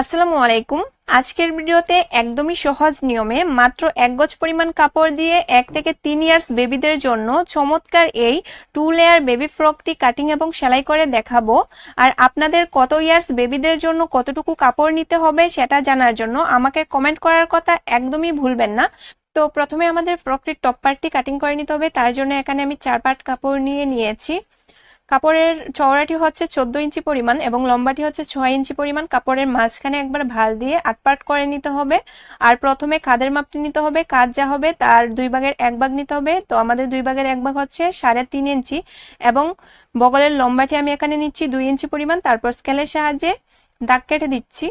আসসালামু আলাইকুম। আজকের ভিডিওতে একদমই সহজ নিয়মে মাত্র এক গজ পরিমাণ কাপড় দিয়ে এক থেকে তিন ইয়ার্স বেবিদের জন্য চমৎকার এই টু লেয়ার বেবি ফ্রকটি কাটিং এবং সেলাই করে দেখাবো। আর আপনাদের কত ইয়ার্স বেবিদের জন্য কতটুকু কাপড় নিতে হবে সেটা জানার জন্য আমাকে কমেন্ট করার কথা একদমই ভুলবেন না। তো প্রথমে আমাদের ফ্রকটির টপ পার্টটি কাটিং করে নিতে হবে। তার জন্য এখানে আমি চার পার্ট কাপড় নিয়ে নিয়েছি। কাপড়ের চওড়াটি হচ্ছে চোদ্দ ইঞ্চি পরিমাণ এবং লম্বাটি হচ্ছে ছয় ইঞ্চি পরিমাণ। কাপড়ের মাঝখানে একবার ভালো দিয়ে আটপাট করে নিতে হবে। আর প্রথমে কাদের মাপটি নিতে হবে। কাজ যা হবে তার দুই ভাগের এক ভাগ নিতে হবে। তো আমাদের দুই ভাগের এক ভাগ হচ্ছে সাড়ে তিন ইঞ্চি এবং বগলের লম্বাটি আমি এখানে নিচ্ছি দুই ইঞ্চি পরিমাণ। তারপর স্কেলের সাহায্যে দাগ কেটে দিচ্ছি।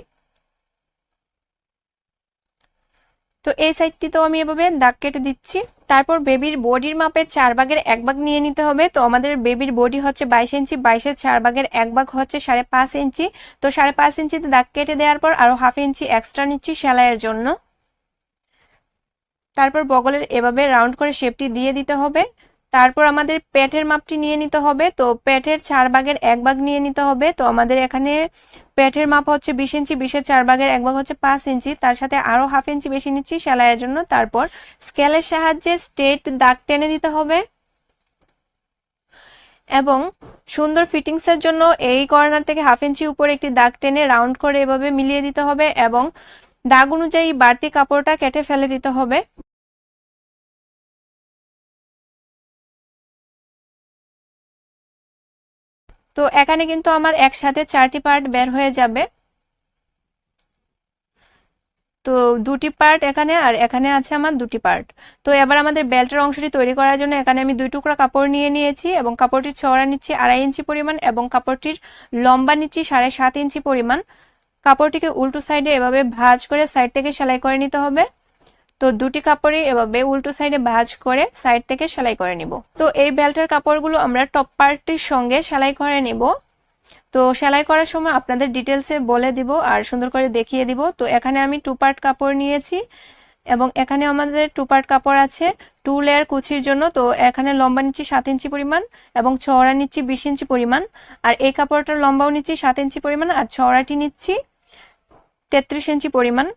তো এই সাইডটি তো আমি এভাবে দাগ কেটে দিচ্ছি। তারপর বেবির বডির মাপের চার ভাগের এক ভাগ নিয়ে নিতে হবে। তো আমাদের বেবির বডি হচ্ছে বাইশ ইঞ্চি, বাইশের চার ভাগের এক ভাগ হচ্ছে সাড়ে পাঁচ ইঞ্চি। তো সাড়ে পাঁচ ইঞ্চিতে দাগ কেটে দেওয়ার পর আরও হাফ ইঞ্চি এক্সট্রা নিচ্ছি সেলাইয়ের জন্য। তারপর বগলের এভাবে রাউন্ড করে শেপটি দিয়ে দিতে হবে। তারপর আমাদের পেটের মাপটি নিয়ে নিতে হবে। তো পেটের চার ভাগের এক ভাগ নিয়ে নিতে হবে। তো আমাদের এখানে পেটের মাপ হচ্ছে বিশ ইঞ্চি বিশের চার ভাগের এক ভাগ হচ্ছে পাঁচ ইঞ্চি। তার সাথে আরও হাফ ইঞ্চি বেশি নিচ্ছি সেলাইয়ের জন্য। তারপর স্কেলের সাহায্যে স্টেট দাগ টেনে দিতে হবে। এবং সুন্দর ফিটিংসের জন্য এই কর্নার থেকে হাফ ইঞ্চি উপরে একটি দাগ টেনে রাউন্ড করে এভাবে মিলিয়ে দিতে হবে। এবং দাগ অনুযায়ী বাড়তি কাপড়টা কেটে ফেলে দিতে হবে। তো এখানে কিন্তু আমার একসাথে চারটি পার্ট বের হয়ে যাবে। তো দুটি পার্ট এখানে আর এখানে আছে আমার দুটি পার্ট তো এবার আমাদের বেল্টের অংশটি তৈরি করার জন্য এখানে আমি দুই টুকরা কাপড় নিয়ে নিয়েছি এবং কাপড়টির চওড়া নিচ্ছি আড়াই ইঞ্চি পরিমাণ এবং কাপড়টির লম্বা নিচ্ছি সাড়ে সাত ইঞ্চি পরিমাণ। কাপড়টিকে উল্টো সাইডে এভাবে ভাঁজ করে সাইড থেকে সেলাই করে নিতে হবে। তো দুটি কাপড়ই এভাবে উল্টো সাইডে ভাজ করে সাইড থেকে সেলাই করে নিব। তো এই বেল্টের কাপড়গুলো আমরা টপ পার্টটির সঙ্গে সেলাই করে নিব। তো সেলাই করার সময় আপনাদের ডিটেলসে বলে দিব আর সুন্দর করে দেখিয়ে দিব। তো এখানে আমি টু পার্ট কাপড় নিয়েছি এবং এখানে আমাদের টু পার্ট কাপড় আছে টু লেয়ার কুচির জন্য। তো এখানে লম্বা নিচ্ছি সাত ইঞ্চি পরিমাণ এবং চওড়া নিচ্ছি বিশ ইঞ্চি পরিমাণ। আর এই কাপড়টার লম্বাও নিচ্ছি সাত ইঞ্চি পরিমাণ আর চওড়াটি নিচ্ছি তেত্রিশ ইঞ্চি পরিমাণ।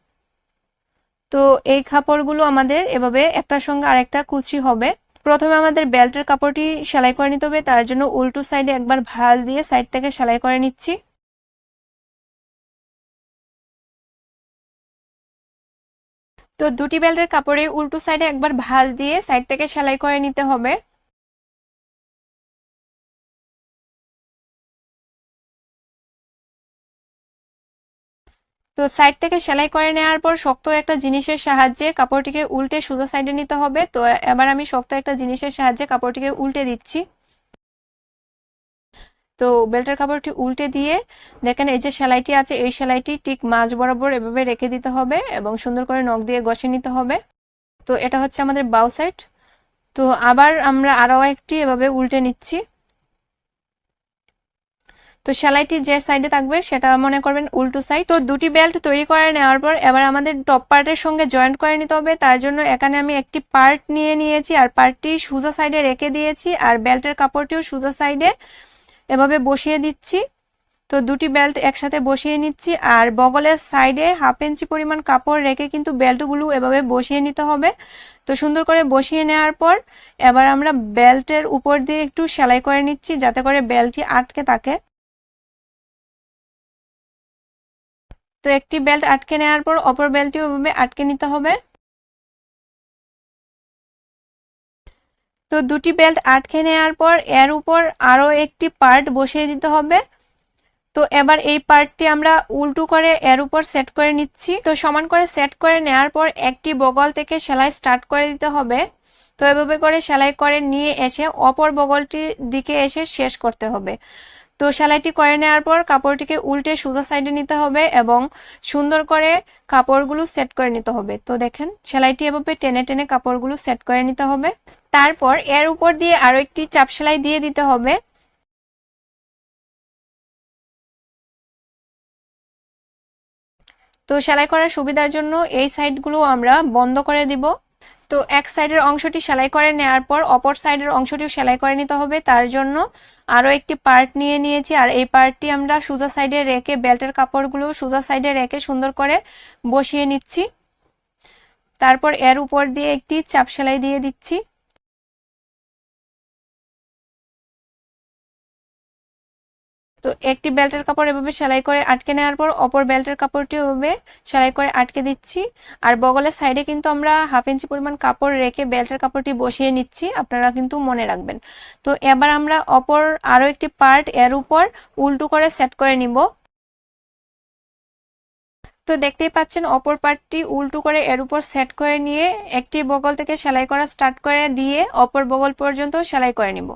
তো এই কাপড়গুলো আমাদের এভাবে একটার সঙ্গে আরেকটা কুচি হবে। প্রথমে আমাদের বেল্টের কাপড়টি সেলাই করে নিতে হবে, তার জন্য উল্টো সাইডে একবার ভাঁজ দিয়ে সাইড থেকে সেলাই করে নিচ্ছি। তো দুটি বেল্টের কাপড়ে উল্টো সাইডে একবার ভাঁজ দিয়ে সাইড থেকে সেলাই করে নিতে হবে। তো সাইড থেকে সেলাই করে নেওয়ার পর শক্ত একটা জিনিসের সাহায্যে কাপড়টিকে উল্টে সোজা সাইডে নিতে হবে। তো এবার আমি শক্ত একটা জিনিসের সাহায্যে কাপড়টিকে উল্টে দিচ্ছি। তো বেল্টের কাপড়টি উল্টে দিয়ে দেখেন এই যে সেলাইটি আছে, এই সেলাইটি ঠিক মাঝ বরাবর এভাবে রেখে দিতে হবে এবং সুন্দর করে নখ দিয়ে ঘষে নিতে হবে। তো এটা হচ্ছে আমাদের বাউ সাইড তো আবার আমরা আরও একটি এভাবে উল্টে নিচ্ছি। তো সেলাইটি যে সাইডে থাকবে সেটা মনে করবেন উল্টো সাইড তো দুটি বেল্ট তৈরি করে নেওয়ার পর এবার আমাদের টপ পার্টের সঙ্গে জয়েন্ট করে নিতে হবে। তার জন্য এখানে আমি একটি পার্ট নিয়ে নিয়েছি আর পার্টটি সুজা সাইডে রেখে দিয়েছি আর বেল্টের কাপড়টিও সুজা সাইডে এভাবে বসিয়ে দিচ্ছি। তো দুটি বেল্ট একসাথে বসিয়ে নিচ্ছি আর বগলের সাইডে হাফ ইঞ্চি পরিমাণ কাপড় রেখে কিন্তু বেল্টগুলো এভাবে বসিয়ে নিতে হবে। তো সুন্দর করে বসিয়ে নেওয়ার পর এবার আমরা বেল্টের উপর দিয়ে একটু সেলাই করে নিচ্ছি যাতে করে বেল্টটি আটকে থাকে। তো একটি বেল্ট আটকে নেওয়ার পর অপর বেল্টটি ওভাবে আটকে নিতে হবে। তো দুটি বেল্ট আটকে নেওয়ার পর এর উপর আরও একটি পার্ট বসিয়ে দিতে হবে। তো এবার এই পার্টটি আমরা উল্টো করে এর উপর সেট করে নিচ্ছি। তো সমান করে সেট করে নেওয়ার পর একটি বগল থেকে সেলাই স্টার্ট করে দিতে হবে। তো এভাবে করে সেলাই করে নিয়ে এসে অপর বগলটির দিকে এসে শেষ করতে হবে। তো সেলাইটি করে নেওয়ার পর কাপড়টিকে উল্টে সোজা সাইডে নিতে হবে এবং সুন্দর করে কাপড়গুলো সেট করে নিতে হবে। তো দেখেন, সেলাইটি এভাবে টেনে টেনে কাপড়গুলো সেট করে নিতে হবে। তারপর এর উপর দিয়ে আরও একটি চাপ সেলাই দিয়ে দিতে হবে। তো সেলাই করার সুবিধার জন্য এই সাইডগুলো আমরা বন্ধ করে দিব। তো এক সাইডের অংশটি সেলাই করে নেওয়ার পর অপর সাইডের অংশটিও সেলাই করে নিতে হবে। তার জন্য আরও একটি পার্ট নিয়ে নিয়েছি আর এই পার্টটি আমরা সোজা সাইডে রেখে বেল্টের কাপড়গুলো সোজা সাইডে রেখে সুন্দর করে বসিয়ে নিচ্ছি। তারপর এর উপর দিয়ে একটি চাপ সেলাই দিয়ে দিচ্ছি। তো একটি বেল্টের কাপড় এভাবে সেলাই করে আটকে নেওয়ার পর অপর বেল্টের কাপড়টি এভাবে সেলাই করে আটকে দিচ্ছি। আর বগলের সাইডে কিন্তু আমরা হাফ ইঞ্চি পরিমাণ কাপড় রেখে বেল্টের কাপড়টি বসিয়ে নিচ্ছি, আপনারা কিন্তু মনে রাখবেন। তো এবার আমরা অপর আরও একটি পার্ট এর উপর উল্টো করে সেট করে নিব। তো দেখতেই পাচ্ছেন অপর পার্টটি উল্টো করে এর উপর সেট করে নিয়ে একটি বগল থেকে সেলাই করা স্টার্ট করে দিয়ে অপর বগল পর্যন্ত সেলাই করে নিব।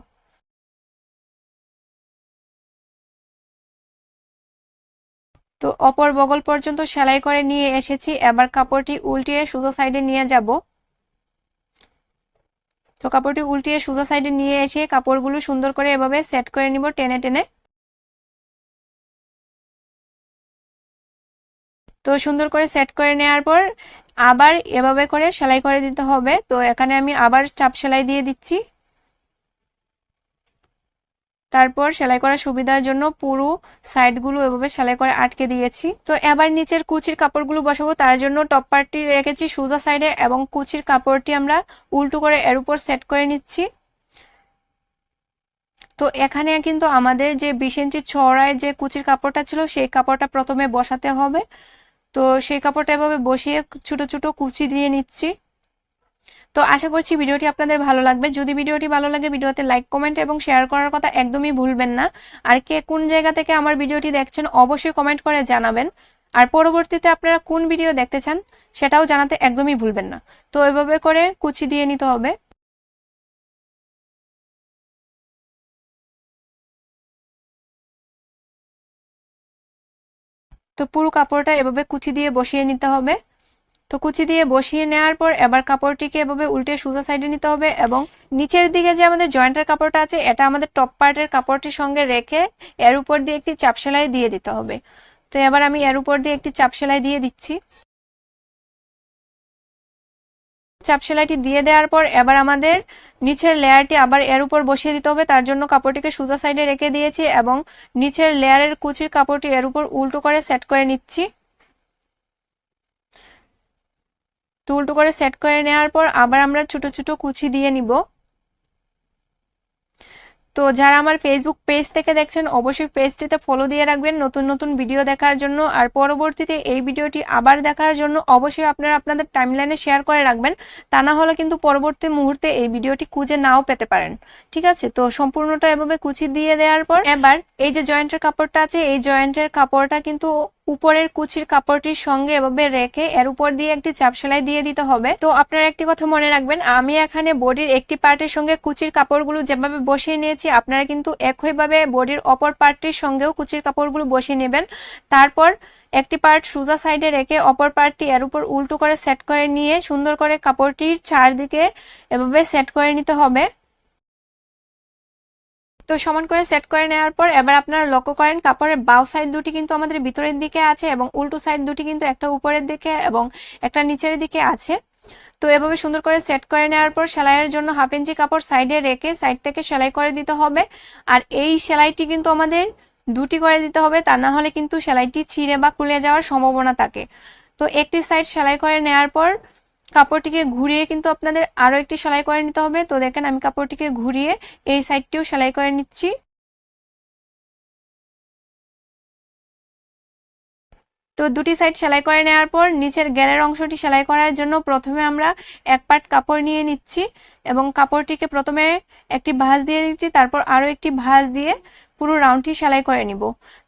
তো অপর বগল পর্যন্ত সেলাই করে নিয়ে এসেছি। এবার কাপড়টি উল্টিয়ে সোজা সাইডে নিয়ে যাব। তো কাপড়টি উল্টিয়ে সোজা সাইডে নিয়ে এসে কাপড়গুলো সুন্দর করে এভাবে সেট করে নিব টেনে টেনে। তো সুন্দর করে সেট করে নেওয়ার পর আবার এভাবে করে সেলাই করে দিতে হবে। তো এখানে আমি আবার চাপ সেলাই দিয়ে দিচ্ছি। তারপর সেলাই করার সুবিধার জন্য পুরো সাইডগুলো এভাবে সেলাই করে আটকে দিয়েছি। তো এবার নিচের কুচির কাপড়গুলো বসাবো, তার জন্য টপ পার্টটি রেখেছি সোজা সাইডে এবং কুচির কাপড়টি আমরা উল্টো করে এর উপর সেট করে নিচ্ছি। তো এখানে কিন্তু আমাদের যে বিশ ইঞ্চি ছড়ায় যে কুচির কাপড়টা ছিল, সেই কাপড়টা প্রথমে বসাতে হবে। তো সেই কাপড়টা এভাবে বসিয়ে ছোট ছোট কুচি দিয়ে নিচ্ছি। তো আশা করছি ভিডিওটি আপনাদের ভালো লাগবে। যদি ভিডিওটি ভালো লাগে, ভিডিওতে লাইক কমেন্ট এবং শেয়ার করার কথা একদমই ভুলবেন না। আর কে কোন জায়গা থেকে আমার ভিডিওটি দেখছেন, অবশ্যই কমেন্ট করে জানাবেন। আর পরবর্তীতে আপনারা কোন ভিডিও দেখতে চান, সেটাও জানাতে একদমই ভুলবেন না। তো এভাবে করে কুচি দিয়ে নিতে হবে। তো পুরো কাপড়টা এভাবে কুচি দিয়ে বসিয়ে নিতে হবে। তো কুচি দিয়ে বসিয়ে নেওয়ার পর এবার কাপড়টিকে এভাবে উল্টে সোজা সাইডে নিতে হবে এবং নিচের দিকে যে আমাদের জয়েন্টের কাপড়টা আছে, এটা আমাদের টপ পার্টের কাপড়টির সঙ্গে রেখে এর উপর দিয়ে একটি চাপ সেলাই দিয়ে দিতে হবে। তো এবার আমি এর উপর দিয়ে একটি চাপ সেলাই দিয়ে দিচ্ছি। চাপ সেলাইটি দিয়ে দেওয়ার পর এবার আমাদের নিচের লেয়ারটি আবার এর উপর বসিয়ে দিতে হবে, তার জন্য কাপড়টিকে সোজা সাইডে রেখে দিয়েছি এবং নিচের লেয়ারের কুচির কাপড়টি এর উপর উল্টো করে সেট করে নিচ্ছি। তো উল্টো করে সেট করে নেওয়ার পর আবার আমরা ছোট ছোট কুচি দিয়ে নিব। তো যারা আমার ফেসবুক পেজ থেকে দেখছেন, অবশ্যই পেজটিতে ফলো দিয়ে রাখবেন। নতুন নতুন ভিডিও দেখার জন্য আর পরবর্তীতে এই ভিডিওটি আবার দেখার জন্য অবশ্যই আপনারা আপনাদের টাইমলাইনে শেয়ার করে রাখবেন। তা না হলে কিন্তু পরবর্তী মুহূর্তে এই ভিডিওটি খুঁজে নাও পেতে পারেন। ঠিক আছে? তো সম্পূর্ণটা এভাবে কুচি দিয়ে দেওয়ার পর এবার এই যে জয়েন্টের কাপড়টা আছে, এই জয়েন্টের কাপড়টা কিন্তু উপরের কুচির কাপড়টির সঙ্গে এভাবে রেখে এর উপর দিয়ে একটি চাপ সেলাই দিয়ে দিতে হবে। তো আপনারা একটি কথা মনে রাখবেন, আমি এখানে বডির একটি পার্টের সঙ্গে কুচির কাপড়গুলো যেভাবে বসিয়ে নিয়েছি, আপনারা কিন্তু একইভাবে বডির অপর পার্টটির সঙ্গেও কুচির কাপড়গুলো বসিয়ে নেবেন। তারপর একটি পার্ট সোজা সাইডে রেখে অপর পার্টটি এর উপর উল্টো করে সেট করে নিয়ে সুন্দর করে কাপড়টির চারদিকে এভাবে সেট করে নিতে হবে। তো সমান করে সেট করে নেওয়ার পর এবার আপনারা লক্ষ্য করেন কাপড়ের বাউ সাইড দুটি কিন্তু আমাদের ভিতরের দিকে আছে এবং উল্টো সাইড দুটি কিন্তু একটা উপরের দিকে এবং একটা নিচের দিকে আছে। তো এভাবে সুন্দর করে সেট করে নেওয়ার পর সেলাইয়ের জন্য হাফ ইঞ্চি কাপড় সাইডে রেখে সাইড থেকে সেলাই করে দিতে হবে। আর এই সেলাইটি কিন্তু আমাদের দুটি করে দিতে হবে, তা না হলে কিন্তু সেলাইটি ছিঁড়ে বা খুলে যাওয়ার সম্ভাবনা থাকে। তো একটি সাইড সেলাই করে নেওয়ার পর কাপড়টিকে ঘুরিয়ে কিন্তু আপনাদের আরও একটি সেলাই করে নিতে হবে। তো দেখেন, আমি কাপড়টিকে ঘুরিয়ে এই সাইডটিও সেলাই করে নিচ্ছি। তো দুটি সাইড সেলাই করে নেওয়ার পর নিচের গ্যারের অংশটি সেলাই করার জন্য প্রথমে আমরা এক পাট কাপড় নিয়ে নিচ্ছি এবং কাপড়টিকে প্রথমে একটি ভাঁজ দিয়ে দিচ্ছি, তারপর আরও একটি ভাঁজ দিয়ে পুরো রাউন্ডটি সেলাই করে নিব।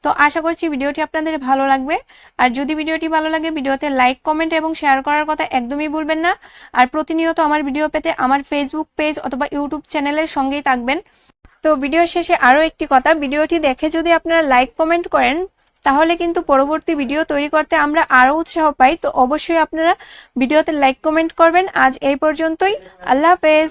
তো আশা করছি ভিডিওটি আপনাদের ভালো লাগবে। আর যদি ভিডিওটি ভালো লাগে, ভিডিওতে লাইক কমেন্ট এবং শেয়ার করার কথা একদমই ভুলবেন না। আর প্রতিনিয়ত আমার ভিডিও পেতে আমার ফেসবুক পেজ অথবা ইউটিউব চ্যানেলের সঙ্গেই থাকবেন। তো ভিডিও শেষে আরও একটি কথা ভিডিওটি দেখে যদি আপনারা লাইক কমেন্ট করেন, তাহলে কিন্তু পরবর্তী ভিডিও তৈরি করতে আমরা আরও উৎসাহ পাই। তো অবশ্যই আপনারা ভিডিওতে লাইক কমেন্ট করবেন। আজ এই পর্যন্তই। আল্লাহ হাফেজ।